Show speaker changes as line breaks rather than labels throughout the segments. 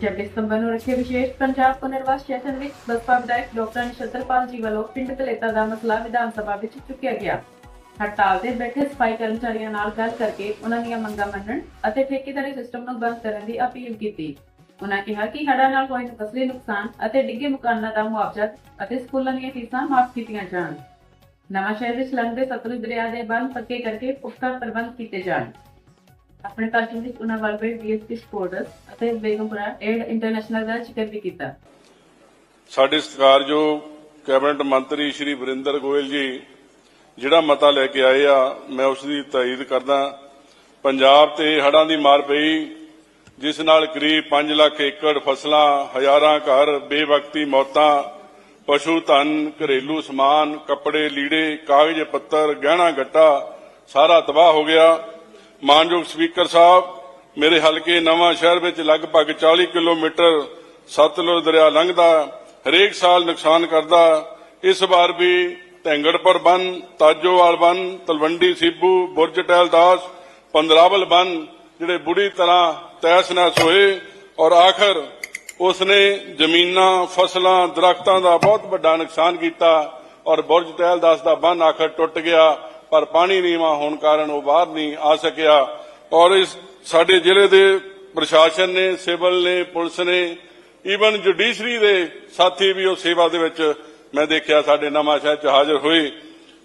26 ਸਤੰਬਰ ਨੂੰ ਰੱਖੇ ਵਿਸ਼ੇਸ਼ ਪੰਜਾਬ ਪੁਨਰਵਾਸ ਸੈਸ਼ਨ ਵਿੱਚ ਬਸਪਾ ਵਿਧਾਇਕ ਡਾਕਟਰ ਨਛੱਤਰਪਾਲ ਜੀ ਵੱਲੋਂ ਪਿੰਡ ਕਲੇਤਾ ਦਾ ਮਸਲਾ ਵਿਧਾਨ ਸਭਾ ਵਿੱਚ ਚੁੱਕਿਆ ਗਿਆ। ਹੜਤਾਲ ਤੇ ਬੈਠੇ ਸਫ਼ਾਈ ਕਰਮਚਾਰੀਆਂ ਨਾਲ ਗੱਲ ਕਰਕੇ ਉਹਨਾਂ ਦੀਆਂ ਮੰਗਾਂ ਮੰਨਣ ਅਤੇ ਠੇਕੇਦਾਰੀ ਸਿਸਟਮ ਨੂੰ ਬੰਦ ਕਰਨ ਦੀ ਅਪੀਲ ਕੀਤੀ। ਉਹਨਾਂ ਕਿਹਾ ਕਿ ਹੜ੍ਹਾਂ ਨਾਲ ਹੋਏ ਫਸਲੀ ਨੁਕਸਾਨ ਅਤੇ ਡਿੱਗੇ ਮਕਾਨਾਂ ਦਾ ਮੁਆਵਜ਼ਾ ਅਤੇ ਸਕੂਲਾਂ ਦੀਆਂ ਫੀਸਾਂ ਮਾਫ ਕੀਤੀਆਂ ਜਾਣ। ਨਵਾਂ ਸ਼ਹਿਰ ਵਿੱਚ ਲੰਘਦੇ ਸਤਲੁਜ ਦਰਿਆ ਦੇ ਬੰਦ ਪੱਕੇ ਕਰਕੇ ਪੁਖਤਾ ਪ੍ਰਬੰਧ ਕੀਤੇ ਜਾਣ। ਆਪਣੇ ਭਾਸ਼ਣ ਵਿੱਚ ਉਹਨਾਂ ਵੱਲੋਂ ਡੀਐਸਪੀ ਸਪੋਰਟਸ ਅਤੇ ਬੇਗਮਪੁਰਾ ਏਡ ਇੰਟਰਨੈਸ਼ਨਲ ਦਾ ਜ਼ਿਕਰ ਵੀ ਕੀਤਾ।
ਸਾਡੇ ਸਤਿਕਾਰਯੋਗ ਕੈਬਨਿਟ ਮੰਤਰੀ ਸ਼੍ਰੀ ਵਰਿੰਦਰ ਗੋਇਲ ਜੀ, ਜਿਹੜਾ ਮਤਾ ਲੈ ਕੇ ਆਏ ਆ, ਮੈਂ ਉਸ ਦੀ ਤਾਇਦ ਕਰਦਾ। ਪੰਜਾਬ ਤੇ ਹੜਾਂ ਦੀ ਮਾਰ ਪਈ, ਜਿਸ ਨਾਲ ਕਰੀਬ 5 ਲੱਖ ਏਕੜ ਫਸਲਾਂ, ਹਜ਼ਾਰਾਂ ਘਰ, ਬੇਵਕਤੀ ਮੌਤਾਂ, ਪਸ਼ੂ ਧਨ, ਘਰੇਲੂ ਸਮਾਨ, ਕੱਪੜੇ, ਲੀੜੇ, ਕਾਗਜ਼, ਪੱਤਰ, ਗਹਿਣਾ, ਗੱਟਾ ਸਾਰਾ ਤਬਾਹ ਹੋ ਗਿਆ। ਮਾਨਯੋਗ ਸਪੀਕਰ ਸਾਹਿਬ, ਮੇਰੇ ਹਲਕੇ ਨਵਾਂ ਸ਼ਹਿਰ ਵਿੱਚ ਲਗਭਗ 40 ਕਿਲੋਮੀਟਰ ਸਤਲੁਜ ਦਰਿਆ ਲੰਘਦਾ, ਹਰੇਕ ਸਾਲ ਨੁਕਸਾਨ ਕਰਦਾ। ਇਸ ਵਾਰ ਵੀ ਢੈਂਗੜਪੁਰ ਬੰਨ, ਤਾਜੋਵਾਲ ਬੰਨ, ਤਲਵੰਡੀ ਸੀਬੂ, ਬੁਰਜ ਟਹਿਲਦਾਸ, ਪੰਦਰਾਵਲ ਬੰਨ, ਜਿਹੜੇ ਬੁਰੀ ਤਰ੍ਹਾਂ ਤੈਸ ਨੈਸ ਹੋਏ ਔਰ ਆਖਰ ਉਸਨੇ ਜ਼ਮੀਨਾਂ, ਫਸਲਾਂ, ਦਰਖਤਾਂ ਦਾ ਬਹੁਤ ਵੱਡਾ ਨੁਕਸਾਨ ਕੀਤਾ ਔਰ ਬੁਰਜ ਟਹਿਲਦਾਸ ਦਾ ਬੰਨ ਆਖਰ ਟੁੱਟ ਗਿਆ। ਪਰ ਪਾਣੀ ਨੀਵਾਂ ਹੋਣ ਕਾਰਨ ਉਹ ਬਾਹਰ ਨਹੀਂ ਆ ਸਕਿਆ। ਔਰ ਇਸ ਸਾਡੇ ਜ਼ਿਲ੍ਹੇ ਦੇ ਪ੍ਰਸ਼ਾਸਨ ਨੇ, ਸਿਵਲ ਨੇ, ਪੁਲਿਸ ਨੇ ਈਵਨ ਜੁਡੀਸ਼ਰੀ ਦੇ ਸਾਥੀ ਵੀ ਉਹ ਸੇਵਾ ਦੇ ਵਿੱਚ ਮੈਂ ਦੇਖਿਆ ਸਾਡੇ ਨਵਾਂ ਸ਼ਹਿਰ ਚ ਹਾਜ਼ਰ ਹੋਏ।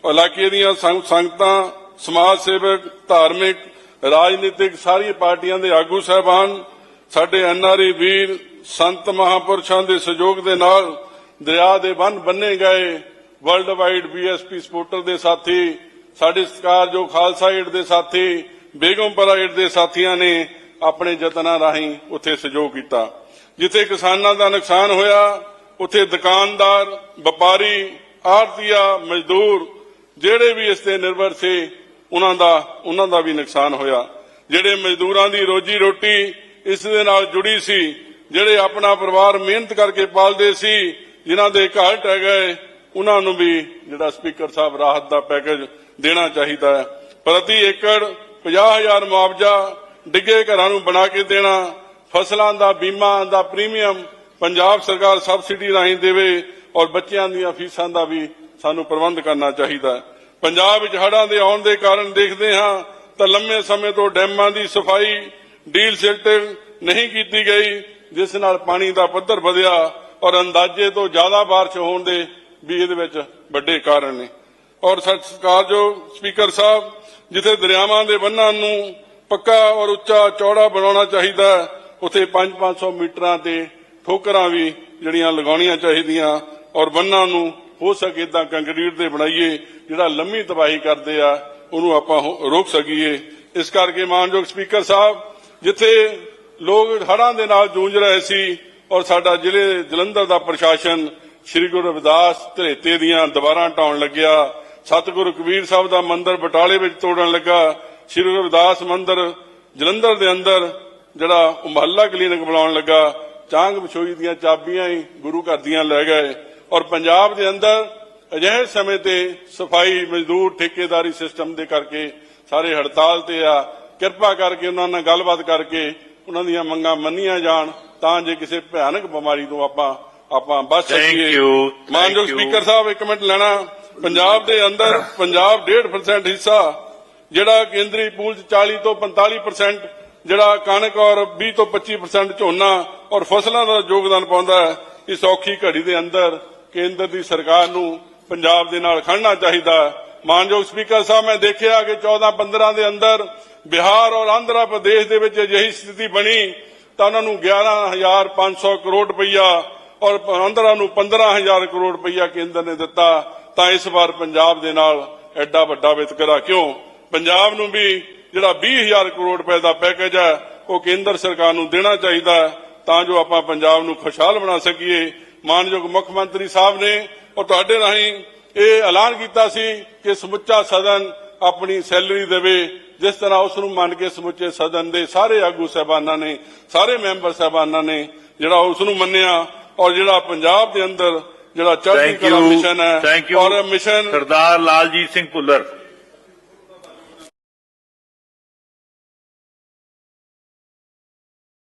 ਇਲਾਕੇ ਦੀਆਂ ਸੰਗਤਾਂ, ਸਮਾਜ ਸੇਵਕ, ਧਾਰਮਿਕ, ਰਾਜਨੀਤਿਕ ਸਾਰੀ ਪਾਰਟੀਆਂ ਦੇ ਆਗੂ ਸਹਿਬਾਨ, ਸਾਡੇ ਐਨਆਰਈ ਵੀਰ, ਸੰਤ ਮਹਾਪੁਰਸ਼ਾਂ ਦੇ ਸਹਿਯੋਗ ਦੇ ਨਾਲ ਦਰਿਆ ਦੇ ਬੰਨ ਬੰਨੇ ਗਏ। ਵਰਲਡ ਵਾਈਡ ਬੀਐਸਪੀ ਸਪੋਰਟਰ ਦੇ ਸਾਥੀ ਸਾਡੇ ਸਤਿਕਾਰਯੋਗ ਖਾਲਸਾ ਏਡ ਦੇ ਸਾਥੀ ਬੇਗਮਪੁਰਾ ਏਡ ਦੇ ਸਾਥੀਆਂ ਨੇ ਆਪਣੇ ਯਤਨਾਂ ਰਾਹੀਂ ਉੱਥੇ ਸਹਿਯੋਗ ਕੀਤਾ, ਜਿੱਥੇ ਕਿਸਾਨਾਂ ਦਾ ਨੁਕਸਾਨ ਹੋਇਆ, ਉੱਥੇ ਦੁਕਾਨਦਾਰ, ਵਪਾਰੀ ਆੜਤੀਆ ਮਜ਼ਦੂਰ, ਜਿਹੜੇ ਵੀ ਇਸ ਤੇ ਨਿਰਭਰ ਸੀ, ਉਹਨਾਂ ਦਾ ਉਹਨਾਂ ਦਾ ਵੀ ਨੁਕਸਾਨ ਹੋਇਆ। ਜਿਹੜੇ ਮਜ਼ਦੂਰਾਂ ਦੀ ਰੋਜੀ ਰੋਟੀ ਇਸ ਦੇ ਨਾਲ ਜੁੜੀ ਸੀ, ਜਿਹੜੇ ਆਪਣਾ ਪਰਿਵਾਰ ਮਿਹਨਤ ਕਰਕੇ ਪਾਲਦੇ ਸੀ, ਜਿਨ੍ਹਾਂ ਦੇ ਘਰ ਟਹਿ ਗਏ, ਉਹਨਾਂ ਨੂੰ ਵੀ ਜਿਹੜਾ ਸਪੀਕਰ ਸਾਹਿਬ ਰਾਹਤ ਦਾ ਪੈਕੇਜ ਦੇਣਾ ਚਾਹੀਦਾ ਹੈ ਪ੍ਰਤੀ ਏਕੜ 50000 ਮੁਆਵਜ਼ਾ ਡਿੱਗੇ ਘਰਾਂ ਨੂੰ ਬਣਾ ਕੇ ਦੇਣਾ ਫਸਲਾਂ ਦਾ ਬੀਮਾ ਦਾ ਪ੍ਰੀਮੀਅਮ ਪੰਜਾਬ ਸਰਕਾਰ ਸਬਸਿਡੀ ਰਾਹੀਂ ਦੇਵੇ ਔਰ ਬੱਚਿਆਂ ਦੀਆਂ ਫੀਸਾਂ ਦਾ ਵੀ ਸਾਨੂੰ ਪ੍ਰਬੰਧ ਕਰਨਾ ਚਾਹੀਦਾ ਹੈ ਪੰਜਾਬ ਵਿੱਚ ਹੜ੍ਹਾਂ ਦੇ ਆਉਣ ਦੇ ਕਾਰਨ ਦੇਖਦੇ ਹਾਂ ਤਾਂ ਲੰਮੇ ਸਮੇਂ ਤੋਂ ਡੈਮਾਂ ਦੀ ਸਫਾਈ ਡੀਲ ਸਿਲਟਿੰਗ ਨਹੀਂ ਕੀਤੀ ਗਈ ਜਿਸ ਨਾਲ ਪਾਣੀ ਦਾ ਪੱਧਰ ਵਧਿਆ ਔਰ ਅੰਦਾਜ਼ੇ ਤੋਂ ਜ਼ਿਆਦਾ بارش ਹੋਣ ਦੇ ਵੀ ਇਹਦੇ ਵਿੱਚ ਵੱਡੇ ਕਾਰਨ ਨੇ ਔਰ ਸਤਿਕਾਰਯੋਗ ਸਪੀਕਰ ਸਾਹਿਬ ਜਿੱਥੇ ਦਰਿਆਵਾਂ ਦੇ ਬੰਨਾਂ ਨੂੰ ਪੱਕਾ ਔਰ ਉੱਚਾ ਚੌੜਾ ਬਣਾਉਣਾ ਚਾਹੀਦਾ ਹੈ, ਉੱਥੇ 5-500 ਮੀਟਰਾਂ ਤੇ ਠੋਕਰਾਂ ਵੀ ਜਿਹੜੀਆਂ ਲਗਾਉਣੀਆਂ ਚਾਹੀਦੀਆਂ ਔਰ ਬੰਨਾਂ ਨੂੰ ਹੋ ਸਕੇ ਤਾਂ ਕੰਕਰੀਟ ਦੇ ਬਣਾਈਏ ਜਿਹੜਾ ਲੰਮੀ ਤਬਾਹੀ ਕਰਦੇ ਆ ਉਹਨੂੰ ਆਪਾਂ ਰੋਕ ਸਕੀਏ। ਇਸ ਕਰਕੇ ਮਾਨਯੋਗ ਸਪੀਕਰ ਸਾਹਿਬ ਜਿੱਥੇ ਲੋਕ ਹੜਾਂ ਦੇ ਨਾਲ ਜੂਝ ਰਹੇ ਸੀ ਔਰ ਸਾਡਾ ਜ਼ਿਲ੍ਹੇ ਜਲੰਧਰ ਦਾ ਪ੍ਰਸ਼ਾਸਨ ਸ੍ਰੀ ਗੁਰੂ ਰਵਿਦਾਸ ਧਰੇਤੇ ਦੀਆਂ ਦੀਵਾਰਾਂ ਢਾਉਣ ਲੱਗਿਆ ਸਤਿਗੁਰੂ ਕਬੀਰ ਸਾਹਿਬ ਦਾ ਮੰਦਿਰ ਬਟਾਲੇ ਵਿੱਚ ਤੋੜਨ ਲੱਗਾ। ਸ੍ਰੀ ਗੁਰੂ ਰਵਿਦਾਸ ਮੰਦਿਰ ਜਲੰਧਰ ਦੇ ਅੰਦਰ ਜਿਹੜਾ ਉਹ ਮਹੱਲਾ ਕਲੀਨਿਕ ਬਣਾਉਣ ਲੱਗਾ। ਚਾਂਗ ਵਿਛੋਈ ਦੀਆਂ ਚਾਬੀਆਂ ਹੀ ਗੁਰੂ ਘਰ ਦੀਆਂ ਲੈ ਗਏ। ਔਰ ਪੰਜਾਬ ਦੇ ਅੰਦਰ ਅਜਿਹੇ ਸਮੇਂ ਤੇ ਸਫ਼ਾਈ ਮਜ਼ਦੂਰ ਠੇਕੇਦਾਰੀ ਸਿਸਟਮ ਦੇ ਕਰਕੇ ਸਾਰੇ ਹੜਤਾਲ ਤੇ ਆ। ਕਿਰਪਾ ਕਰਕੇ ਉਹਨਾਂ ਨਾਲ ਗੱਲਬਾਤ ਕਰਕੇ ਉਹਨਾਂ ਦੀਆਂ ਮੰਗਾਂ ਮੰਨੀਆਂ ਜਾਣ ਤਾਂ ਜੇ ਕਿਸੇ ਭਿਆਨਕ ਬਿਮਾਰੀ ਤੋਂ ਆਪਾਂ ਆਪਾਂ ਬਚ ਸਕੀਏ। ਮਾਨਯੋਗ. ਸਪੀਕਰ ਸਾਹਿਬ ਇੱਕ ਮਿੰਟ ਲੈਣਾ। ਪੰਜਾਬ ਦੇ ਅੰਦਰ ਪੰਜਾਬ 1.5% ਹਿੱਸਾ, ਜਿਹੜਾ ਕੇਂਦਰੀ ਪੂਲ ਚ 40 ਤੋਂ 45% ਜਿਹੜਾ ਕਣਕ ਔਰ 20 ਤੋਂ 25% ਝੋਨਾ ਔਰ ਫਸਲਾਂ ਦਾ ਯੋਗਦਾਨ ਪਾਉਂਦਾ ਹੈ, ਇਸ ਔਖੀ ਘੜੀ ਦੇ ਅੰਦਰ ਕੇਂਦਰ ਦੀ ਸਰਕਾਰ ਨੂੰ ਪੰਜਾਬ ਦੇ ਨਾਲ ਖੜਨਾ ਚਾਹੀਦਾ ਮਾਨਯੋਗ ਸਪੀਕਰ ਸਾਹਿਬ, ਮੈਂ ਦੇਖਿਆ ਕਿ 14 15 ਦੇ ਅੰਦਰ ਬਿਹਾਰ ਔਰ ਆਂਧਰਾ ਪ੍ਰਦੇਸ਼ ਦੇ ਵਿੱਚ ਅਜਿਹੀ ਸਥਿਤੀ ਬਣੀ ਤਾਂ ਉਹਨਾਂ ਨੂੰ 11500 ਕਰੋੜ ਰੁਪਈਆ ਔਰ ਆਂਧਰਾ ਨੂੰ 15000 ਕਰੋੜ ਰੁਪਈਆ ਕੇਂਦਰ ਨੇ ਦਿੱਤਾ। ਤਾਂ ਇਸ ਵਾਰ ਪੰਜਾਬ ਦੇ ਨਾਲ ਐਡਾ ਵੱਡਾ ਵਿਤਕਰਾ ਕਿਉਂ? ਪੰਜਾਬ ਨੂੰ ਵੀ ਜਿਹੜਾ 20000 ਕਰੋੜ ਰੁਪਏ ਦਾ ਪੈਕੇਜ ਹੈ, ਉਹ ਕੇਂਦਰ ਸਰਕਾਰ ਨੂੰ ਦੇਣਾ ਚਾਹੀਦਾ ਹੈ, ਤਾਂ ਜੋ ਆਪਾਂ ਪੰਜਾਬ ਨੂੰ ਖੁਸ਼ਹਾਲ ਬਣਾ ਸਕੀਏ। ਮਾਨਯੋਗ ਮੁੱਖ ਮੰਤਰੀ ਸਾਹਿਬ ਨੇ ਔਰ ਤੁਹਾਡੇ ਰਾਹੀਂ ਇਹ ਐਲਾਨ ਕੀਤਾ ਸੀ ਕਿ ਸਮੁੱਚਾ ਸਦਨ ਆਪਣੀ ਸੈਲਰੀ ਦੇਵੇ, ਜਿਸ ਤਰ੍ਹਾਂ ਉਸ ਨੂੰ ਮੰਨ ਕੇ ਸਮੁੱਚੇ ਸਦਨ ਦੇ ਸਾਰੇ ਆਗੂ ਸਹਿਬਾਨਾਂ ਨੇ, ਸਾਰੇ ਮੈਂਬਰ ਸਹਿਬਾਨਾਂ ਨੇ, ਜਿਹੜਾ ਉਸ ਨੂੰ ਮੰਨਿਆ ਔਰ ਜਿਹੜਾ ਪੰਜਾਬ ਦੇ ਅੰਦਰ ਜਿਹੜਾ ਚੜ੍ਹਦੀ ਕਲਾ ਮਿਸ਼ਨ ਹੈ ਔਰ ਮਿਸ਼ਨ
ਸਰਦਾਰ ਲਾਲਜੀਤ ਸਿੰਘ ਭੁੱਲਰ।